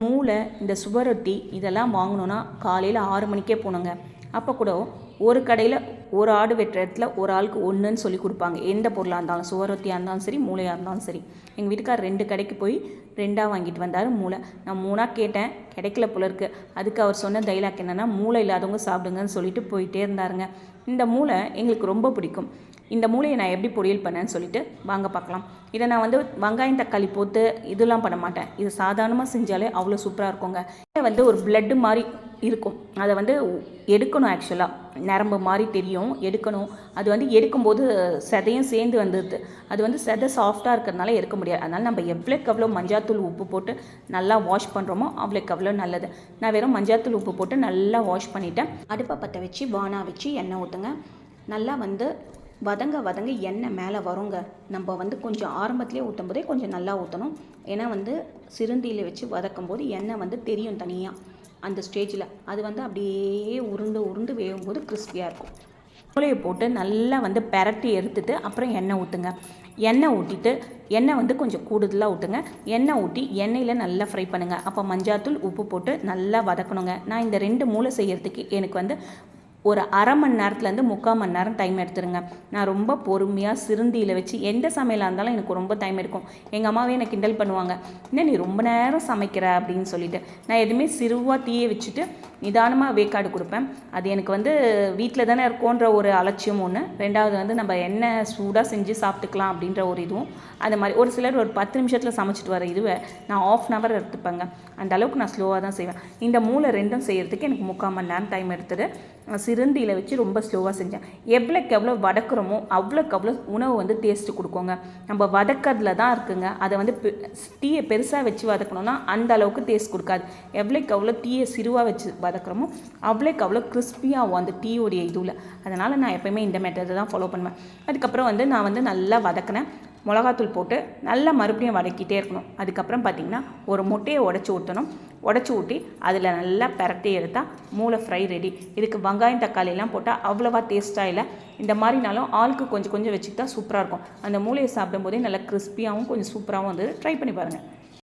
மூளை இந்த சுவரொட்டி இதெல்லாம் வாங்கணுன்னா காலையில் ஆறு மணிக்கே போகணுங்க அப்போ கூட ஒரு கடையில் ஒரு ஆடு வெட்டுற இடத்துல ஒரு ஆளுக்கு ஒன்றுன்னு சொல்லி கொடுப்பாங்க. எந்த பொருளாக இருந்தாலும் சுவரொத்தியாக இருந்தாலும் சரி மூளையாக இருந்தாலும் சரி. எங்கள் வீட்டுக்கார் ரெண்டு கடைக்கு போய் ரெண்டாக வாங்கிட்டு வந்தார் மூளை. நான் மூணாக கேட்டேன் கிடைக்கல போல இருக்கு. அதுக்கு அவர் சொன்ன டைலாக் என்னென்னா மூளை இல்லாதவங்க சாப்பிடுங்கன்னு சொல்லிட்டு போயிட்டே இருந்தாருங்க. இந்த மூளை எங்களுக்கு ரொம்ப பிடிக்கும். இந்த மூளையை நான் எப்படி பொரியல் பண்ணேன்னு சொல்லிட்டு வாங்க பார்க்கலாம். இதை நான் வந்து வெங்காயம் தக்காளி போட்டு இதெல்லாம் பண்ண மாட்டேன். இது சாதாரணமாக செஞ்சாலே அவ்வளோ சூப்பராக இருக்குங்க. இதை வந்து ஒரு பிளட்டு மாதிரி இருக்கும். அதை வந்து எடுக்கணும் ஆக்சுவலாக நரம்பு மாதிரி தெரியும் எடுக்கணும். அது வந்து எடுக்கும்போது செதையும் சேர்ந்து வந்துடுது. அது வந்து செதை சாஃப்டாக இருக்கிறதுனால எடுக்க முடியாது. அதனால் நம்ம எவ்வளோக்கு எவ்வளோ மஞ்சாத்தூள் உப்பு போட்டு நல்லா வாஷ் பண்ணுறோமோ அவ்வளோக்கு அவ்வளோ நல்லது. நான் வெறும் மஞ்சாத்தூள் உப்பு போட்டு நல்லா வாஷ் பண்ணிவிட்டேன் அடுப்பை பற்ற வச்சு வானா வச்சு எண்ணெய் ஊற்றுங்க நல்லா வந்து வதங்க வதங்க எண்ணெய் மேலே வருங்க. நம்ம வந்து கொஞ்சம் ஆரம்பத்துலேயே ஊற்றும் போதே கொஞ்சம் நல்லா ஊற்றணும் ஏன்னா வந்து சிறுந்தியில் வச்சு வதக்கும் போது எண்ணெய் வந்து தெரியும் தனியாக அந்த ஸ்டேஜில் அது வந்து அப்படியே உருண்டு உருண்டு வேகும்போது கிறிஸ்பியாக இருக்கும். மூளையை போட்டு நல்லா வந்து பெரட்டி எடுத்துட்டு அப்புறம் எண்ணெய் ஊற்றுங்க எண்ணெய் ஊற்றிட்டு எண்ணெய் வந்து கொஞ்சம் கூடுதலாக ஊற்றுங்க எண்ணெய் ஊற்றி எண்ணெயில் நல்லா ஃப்ரை பண்ணுங்கள் அப்போ மஞ்சாத்தூள் உப்பு போட்டு நல்லா வதக்கணுங்க. நான் இந்த ரெண்டு மூளை செய்யறதுக்கு எனக்கு வந்து ஒரு அரை மணி நேரத்துலேருந்து முக்கால் மணி நேரம் டைம் எடுத்துருங்க. நான் ரொம்ப பொறுமையாக சிறுந்தியில் வச்சு எந்த சமையலாக இருந்தாலும் எனக்கு ரொம்ப டைம் எடுக்கும். எங்கள் அம்மாவே என்னை கிண்டல் பண்ணுவாங்க என்ன நீ ரொம்ப நேரம் சமைக்கிற? அப்படின்னு சொல்லிட்டு. நான் எதுவுமே சிறுவாக தீயை வச்சுட்டு நிதானமாக வேக்காடு கொடுப்பேன். அது எனக்கு வந்து வீட்டில் தானே இருக்கோன்ற ஒரு அலட்சியம் ஒன்று ரெண்டாவது வந்து நம்ம என்ன சூடாக செஞ்சு சாப்பிட்டுக்கலாம் அப்படின்ற ஒரு இதுவும். அந்த மாதிரி ஒரு சிலர் ஒரு பத்து நிமிஷத்தில் சமைச்சிட்டு வர இதுவை நான் ஆஃப் அன் ஹவர் எடுத்துப்பேங்க. அந்த அளவுக்கு நான் ஸ்லோவாக தான் செய்வேன். இந்த மூளை ரெண்டும் செய்கிறதுக்கு எனக்கு முக்கால் மணி நேரம் டைம் எடுத்தது. சிறுந்தியில் வச்சு ரொம்ப ஸ்லோவாக செஞ்சேன். எவ்வளோக்கு எவ்வளோ வதக்குறோமோ அவ்வளோக்கு அவ்வளோ உணவு வந்து டேஸ்ட்டு கொடுக்குங்க. நம்ம வதக்கிறதுல தான் இருக்குங்க. அதை வந்து பெ- டீயை பெருசாக வச்சு வதக்கணும்னா அந்த அளவுக்கு டேஸ்ட் கொடுக்காது. எவ்வளோக்கு எவ்வளோ டீயை சிறுவாக வச்சு வதக்குறோமோ அவ்வளோக்கு அவ்வளோ கிறிஸ்பியாகும் அந்த டீயோடைய இதுவில் அதனால் நான் எப்போயுமே இந்த மெத்தடை தான் ஃபாலோ பண்ணுவேன். அதுக்கப்புறம் வந்து நான் வந்து நல்லா வதக்கினேன். மிளகாத்தூள் போட்டு நல்லா மறுபடியும் வதக்கிட்டே இருக்கணும். அதுக்கப்புறம் பார்த்திங்கன்னா ஒரு முட்டையை உடச்சி ஊற்றணும் உடச்சி ஊட்டி அதில் நல்லா பரட்டி எடுத்தால் மூளை ஃப்ரை ரெடி இதுக்கு வெங்காயம் தக்காளிலாம் போட்டால் அவ்வளோவா டேஸ்ட்டாக இல்லை. இந்த மாதிரினாலும் ஆளுக்கு கொஞ்சம் கொஞ்சம் வச்சுக்கிட்டா சூப்பராக இருக்கும். அந்த மூளையை சாப்பிடும்போதே நல்லா கிறிஸ்பியாகவும் கொஞ்சம் சூப்பராகவும் வந்து ட்ரை பண்ணி பாருங்கள்